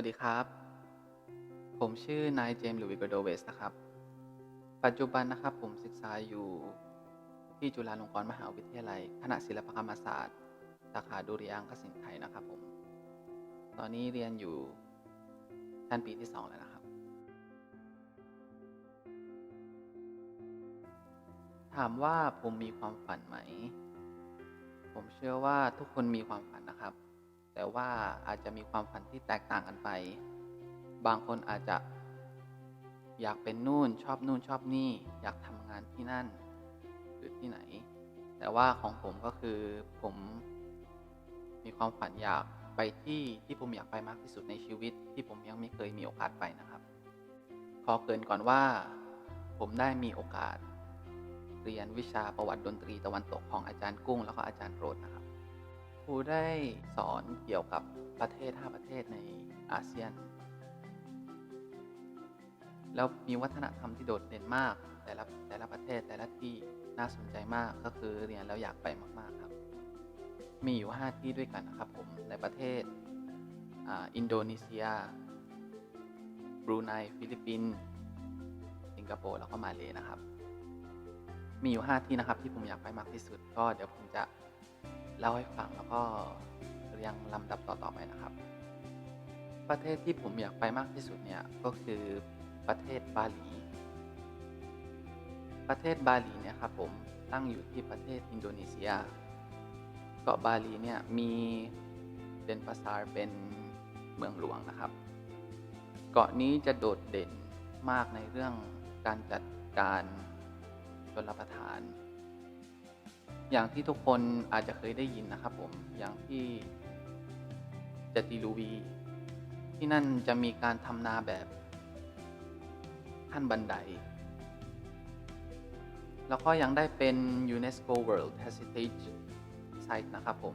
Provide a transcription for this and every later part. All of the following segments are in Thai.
วัสดีครับ ผมชื่อนายเจมส์หลุยส์โกโดเวสนะครับ ปัจจุบันนะครับผมศึกษาอยู่ที่จุฬาลงกรณ์มหาวิทยาลัย คณะศิลปกรรมศาสตร์ สาขาดุริยางคศิลป์ไทยนะครับผม ตอนนี้เรียนอยู่ชั้นปีที่ 2 แล้วนะครับ ถามว่าผมมีความฝันไหม ผมเชื่อว่าทุกคนมีความฝันนะครับ แต่ว่าอาจจะมีความฝันที่แตกต่างกันไป บางคนอาจจะอยากเป็นนู่นชอบนู่นชอบนี่ อยากทำงานที่นั่น หรือที่ไหน แต่ว่าของผมก็คือผมมีความฝันอยากไปที่ที่ผมอยากไปมากที่สุดในชีวิต ที่ผมยังไม่เคยมีโอกาสไปนะครับ ขอเกินก่อนว่า ผมได้มีโอกาส เรียนวิชาประวัติดนตรีตะวันตกของอาจารย์กุ้ง แล้วก็อาจารย์โรดนะครับ รูได้สอนเกี่ยวกับประเทศ 5 ประเทศในอาเซียน แล้วมีวัฒนธรรมที่โดดเด่นมาก แต่ละแต่ละประเทศแต่ละที่น่าสนใจมากก็คือเรียนแล้วอยากไปมากๆครับ มีอยู่ 5 ที่ด้วยกันนะครับผมในประเทศออินโดนีเซีย บรูไน ฟิลิปปินส์สิงคโปร์แล้วก็มาเลยนะครับ มีอยู่ 5 ที่นะครับที่ผมอยากไปมากที่สุด ก็เดี๋ยวผมจะ เล่าให้ฟังแล้วก็เรียงลำดับต่อๆไปนะครับ ประเทศที่ผมอยากไปมากที่สุดเนี่ยก็คือประเทศบาหลี ประเทศบาหลีเนี่ยครับผมตั้งอยู่ที่ประเทศอินโดนีเซีย เกาะบาหลีเนี่ยมีเดนปาซาร์เป็นเมืองหลวงนะครับ เกาะนี้จะโดดเด่นมากในเรื่องการจัดการชนรับประทาน อย่างที่ทุกคนอาจจะเคยได้ยินนะครับผม อย่างที่จติลูวี ที่นั่นจะมีการทำนาแบบขั้นบันได แล้วก็ยังได้เป็น UNESCO World Heritage Site นะครับผม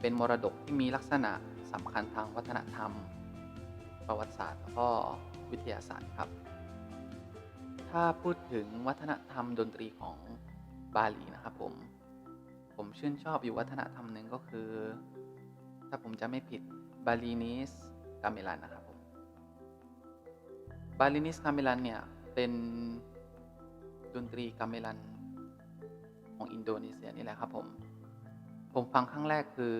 เป็นมรดกที่มีลักษณะสำคัญทางวัฒนธรรม ประวัติศาสตร์แล้วก็วิทยาศาสตร์ครับ ถ้าพูดถึงวัฒนธรรมดนตรีของ บาหลีนะครับผม ผมชื่นชอบอยู่วัฒนธรรมหนึ่งก็คือ ถ้าผมจะไม่ผิดบาลีนิสกาเมลันนะครับผม บาลีนิสกาเมลันเนี่ย เป็นดนตรีกาเมลันของอินโดนีเซียนี่แหละครับผม ผมฟังครั้งแรกคือ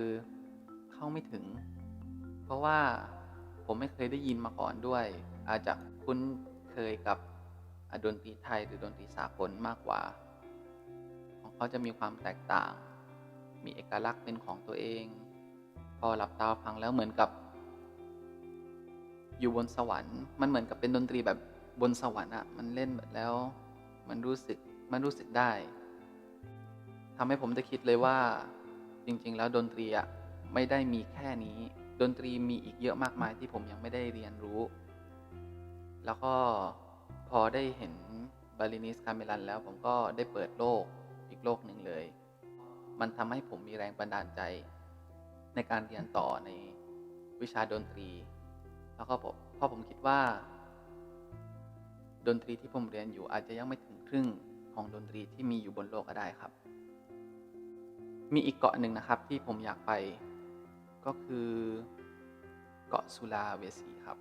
เข้าไม่ถึง เพราะว่าผมไม่เคยได้ยินมาก่อนด้วย อาจจะคุ้นเคยกับดนตรีไทยหรือดนตรีสากลมากกว่า เขาจะมีความแตกต่าง มีเอกลักษณ์เป็นของตัวเอง พอหลับตาฟังแล้วเหมือนกับ อยู่บนสวรรค์ มันเหมือนกับเป็นดนตรีแบบบนสวรรค์อะมันเล่นแล้วมันรู้สึกมันรู้สึกได้ทำให้ผมได้คิดเลยว่า จริง ๆ แล้วดนตรีอะไม่ได้มีแค่นี้ ดนตรีมีอีกเยอะมากมายที่ผมยังไม่ได้เรียนรู้ แล้วก็พอได้เห็นบาลินิสคาเมลันแล้วผมก็ได้เปิดโลก มันทำให้ผมมีแรงบันดาลใจ ในการเรียนต่อในวิชาดนตรี แล้วก็ผมเพราะผมคิดว่า ดนตรีที่ผมเรียนอยู่อาจจะยังไม่ถึงครึ่งของดนตรีที่มีอยู่บนโลกก็ได้ครับ มีอีกเกาะหนึ่งนะครับที่ผมอยากไปก็คือเกาะสุลาเวสีครับ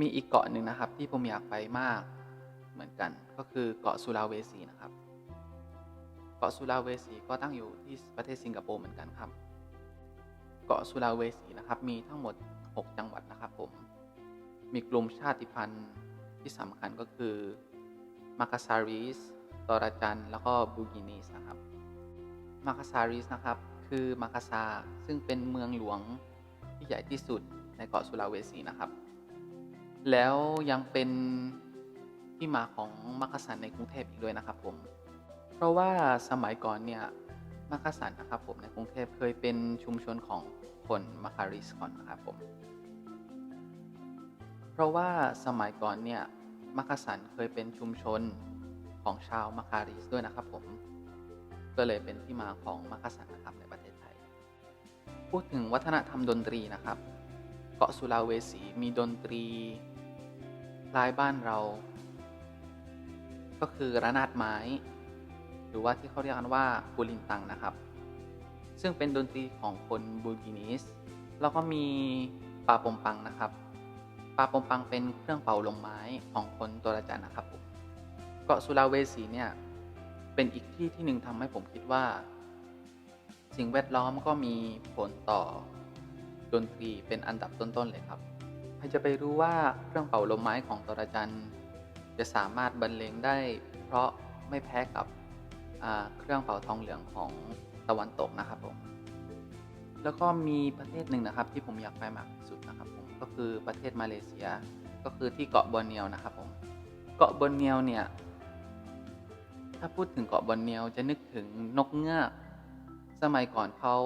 มีอีกเกาะหนึ่งนะครับที่ผมอยากไปมากเหมือนกันก็คือเกาะสุลาเวสีนะครับ กาะสุลาเวสีก็ตั้งอยู่ที่ประเทศสิงคโปร์เหมือนกันครับ เกาะสุลาเวสีนะครับ มีทั้งหมด 6 จังหวัดนะครับ ผม มีกลุ่มชาติพันธุ์ที่สำคัญก็คือมาคาซาริสตอราจัน แล้วก็บูกินีสนะครับ มาคาซาริสนะครับ คือมาคาซาซึ่งเป็นเมืองหลวงที่ใหญ่ที่สุดในเกาะสุลาเวสีนะครับ แล้วยังเป็นที่มาของมักกะสันในกรุงเทพอีกด้วยนะครับผม ราะว่าสมัยก่อนเนี่ยมักกะสันนะครับผมในกรุงเทพเคยเป็นชุมชนของคนมาคาริสก่อนนะครับผม เพราะว่าสมัยก่อนเนี่ยมักกะสันเคยเป็นชุมชนของชาวมาคาริสด้วยนะครับผม ก็เลยเป็นที่มาของมักกะสันนะครับในประเทศไทย พูดถึงวัฒนธรรมดนตรีนะครับ เกาะสุลาเวสีมีดนตรีคล้ายบ้านเรา ก็คือระนาดไม้ หรือว่าที่เขาเรียกกันว่าปูลินตังนะครับ ซึ่งเป็นดนตรีของคนบูกินิสแล้วก็มีปาปมปังนะครับปาปมปังเป็นเครื่องเป่าลมไม้ของคนตัวละจันนะครับผมเกาะสุลาเวสีเนี่ยเป็นอีกที่ที่หนึ่งทำให้ผมคิดว่า สิ่งแวดล้อมก็มีผลต่อดนตรีเป็นอันดับต้นๆเลยครับใครจะไปรู้ว่าเครื่องเป่าลมไม้ของตระจันจะสามารถบรรเลงได้ เพราะไม่แพ้กับ เครื่องเป่าทองเหลืองของตะวันตกนะครับผมแล้วก็มีประเทศหนึ่งนะครับที่ผมอยากไปมากที่สุดนะครับผมก็คือประเทศมาเลเซียก็คือที่เกาะบอร์เนียวนะครับผมเกาะบอร์เนียวเนี่ยถ้าพูดถึงเกาะบอร์เนียวจะนึกถึงนกเงือกสมัยก่อนเขา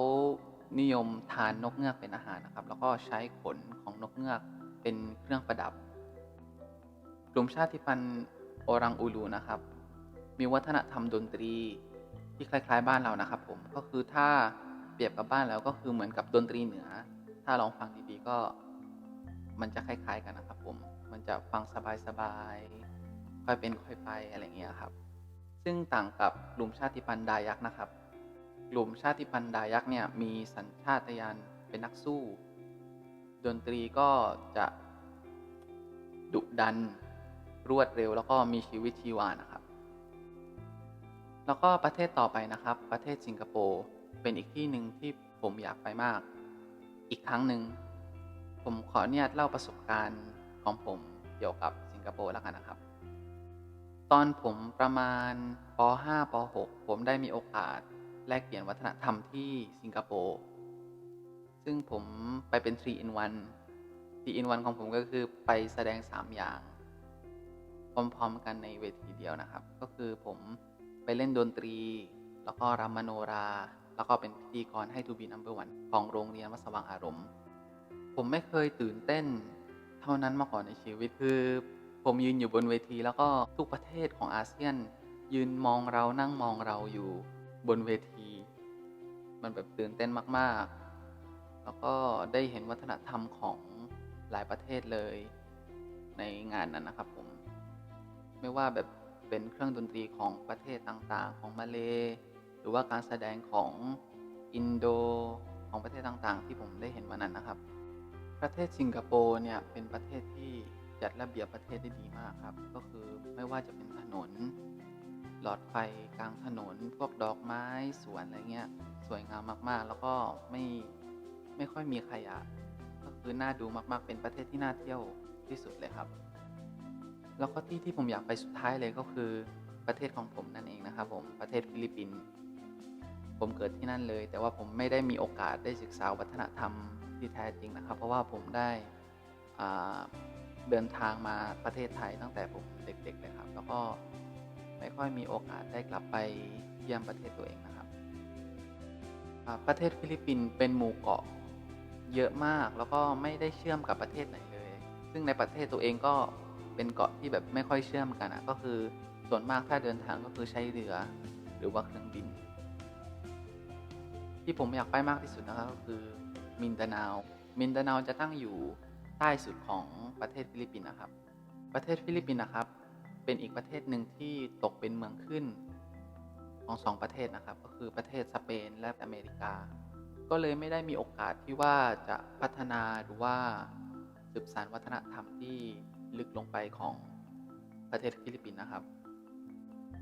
นิยมทานนกเงือกเป็นอาหารนะครับ แล้วก็ใช้ขนของนกเงือกเป็นเครื่องประดับ กลุ่มชาติพันธุ์โอรังอูลูนะครับ มีวัฒนธรรมดนตรีที่คล้าย ๆ บ้านเรานะครับ ผมก็คือถ้าเปรียบกับบ้านแล้วก็คือเหมือนกับดนตรีเหนือ ถ้าลองฟังดีๆก็ มันจะคล้าย ๆ กันนะครับ ผม มันจะฟังสบายๆค่อยเป็นค่อยไปอะไรเงี้ยครับ ซึ่งต่างกับกลุ่มชาติพันธุ์ดายักษ์นะครับ กลุ่มชาติพันธุ์ดายักษ์เนี่ยมีสัญชาตญาณเป็นนักสู้ ดนตรีก็จะดุดันรวดเร็วแล้วก็มีชีวิตชีวานะครับ แล้วก็ประเทศต่อไปนะครับ ประเทศสิงคโปร์เป็นอีกที่หนึ่งที่ผมอยากไปมาก อีกครั้งหนึ่งผมขอเนี่ยเล่าประสบการณ์ของผมเกี่ยวกับสิงคโปร์แล้วกันนะครับ ตอนผมประมาณป .5 ป .6 ผมได้มีโอกาสแลกเปลี่ยนวัฒนธรรมที่สิงคโปร์ซึ่งผมไปเป็น 3 in 1 3 in 1ของผมก็คือไปแสดง 3 อย่าง พร้อมๆกันในเวทีเดียวนะครับ ก็คือผม ไปเล่นดนตรี แล้วก็รำมโนรา แล้วก็เป็นพิธีกรให้ทูบีนัมเบอร์วันของโรงเรียนวัดสว่างอารมณ์ ผมไม่เคยตื่นเต้น เท่านั้นมาก่อนในชีวิตคือ ผมยืนอยู่บนเวทีแล้วก็ทุกประเทศของอาเซียน ยืนมองเรานั่งมองเราอยู่บนเวที มันแบบตื่นเต้นมาก ๆ แล้วก็ได้เห็นวัฒนธรรมของหลายประเทศเลยในงานนั้นนะครับผม ไม่ว่าแบบ เป็นเครื่องดนตรีของประเทศต่างๆ ของมาเลหรือว่าการแสดงของอินโดของประเทศต่างๆ ที่ผมได้เห็นวันนั้นนะครับ ประเทศสิงคโปร์เนี่ยเป็นประเทศที่จัดระเบียบประเทศได้ดีมากครับ ก็คือไม่ว่าจะเป็นถนน หลอดไฟกลางถนน พวกดอกไม้สวนอะไรเงี้ยสวยงามมากๆ แล้วก็ไม่ไม่ค่อยมีขยะก็คือน่าดูมากๆ เป็นประเทศที่น่าเที่ยวที่สุดเลยครับ แล้วก็ที่ที่ผมอยากไปสุดท้ายเลยก็คือประเทศของผมนั่นเองนะครับผมประเทศฟิลิปปินส์ผมเกิดที่นั่นเลย แต่ว่าผมไม่ได้มีโอกาสได้ศึกษาวัฒนธรรมที่แท้จริงนะครับ เพราะว่าผมได้เดินทางมาประเทศไทยตั้งแต่ผมเด็กๆเลยครับ แล้วก็ไม่ค่อยมีโอกาสได้กลับไปเยี่ยมประเทศตัวเองนะครับ ประเทศฟิลิปปินส์เป็นหมู่เกาะเยอะมากแล้วก็ไม่ได้เชื่อมกับประเทศไหนเลย ซึ่งในประเทศตัวเองก็ เป็นเกาะที่แบบไม่ค่อยเชื่อมกันนะก็คือส่วนมากถ้าเดินทางก็คือใช้เรือหรือว่าเครื่องบิน ที่ผมอยากไปมากที่สุดนะครับก็คือมินดานามินดานาจะตั้งอยู่ใต้สุดของประเทศฟิลิปปินส์นะครับ ประเทศฟิลิปปินส์นะครับ เป็นอีกประเทศหนึ่งที่ตกเป็นเมืองขึ้นของสองประเทศนะครับ ก็คือประเทศสเปนและอเมริกา ก็เลยไม่ได้มีโอกาสที่ว่าจะพัฒนาหรือว่าสืบสานวัฒนธรรมที่ ลึกลงไปของประเทศฟิลิปปินส์นะครับ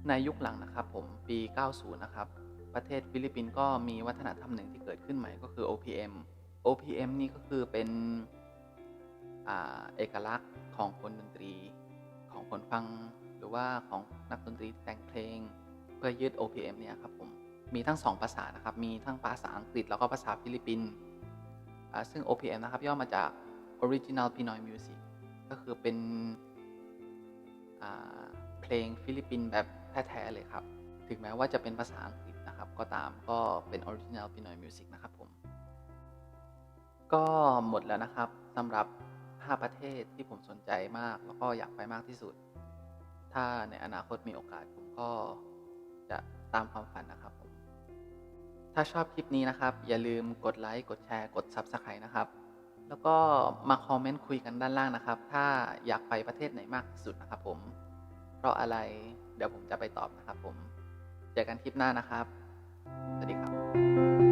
ในยุคหลังนะครับผมปี 90 นะครับ ประเทศฟิลิปปินส์ก็มีวัฒนธรรมหนึ่งที่เกิดขึ้นใหม่ก็คือ OPM OPM นี่ก็คือเป็นเอกลักษณ์ของคนดนตรีของคนฟังหรือว่าของนักดนตรีแต่งเพลง เพื่อยึด OPM เนี่ยครับผมมีทั้งสองภาษานะครับ มีทั้งภาษาอังกฤษแล้วก็ภาษาฟิลิปปินส์ซึ่ง OPM นะครับย่อมาจาก Original Pinoy Music ก็คือเป็นเพลงฟิลิปปินส์แบบแท้ๆเลยครับ ถึงแม้ว่าจะเป็นภาษาอังกฤษนะครับ ก็ตามก็เป็น Original Pinoy Music นะครับผม ก็หมดแล้วนะครับสำหรับ 5 ประเทศที่ผมสนใจมาก แล้วก็อยากไปมากที่สุด ถ้าในอนาคตมีโอกาสผมก็จะตามความฝันนะครับผม ถ้าชอบคลิปนี้นะครับ อย่าลืมกดไลค์กดแชร์กด Subscribe นะครับ แล้วก็มาคอมเมนต์คุยกันด้านล่างนะครับ ถ้าอยากไปประเทศไหนมากที่สุดนะครับผม เพราะอะไร เดี๋ยวผมจะไปตอบนะครับผม เจอกันคลิปหน้านะครับ สวัสดีครับ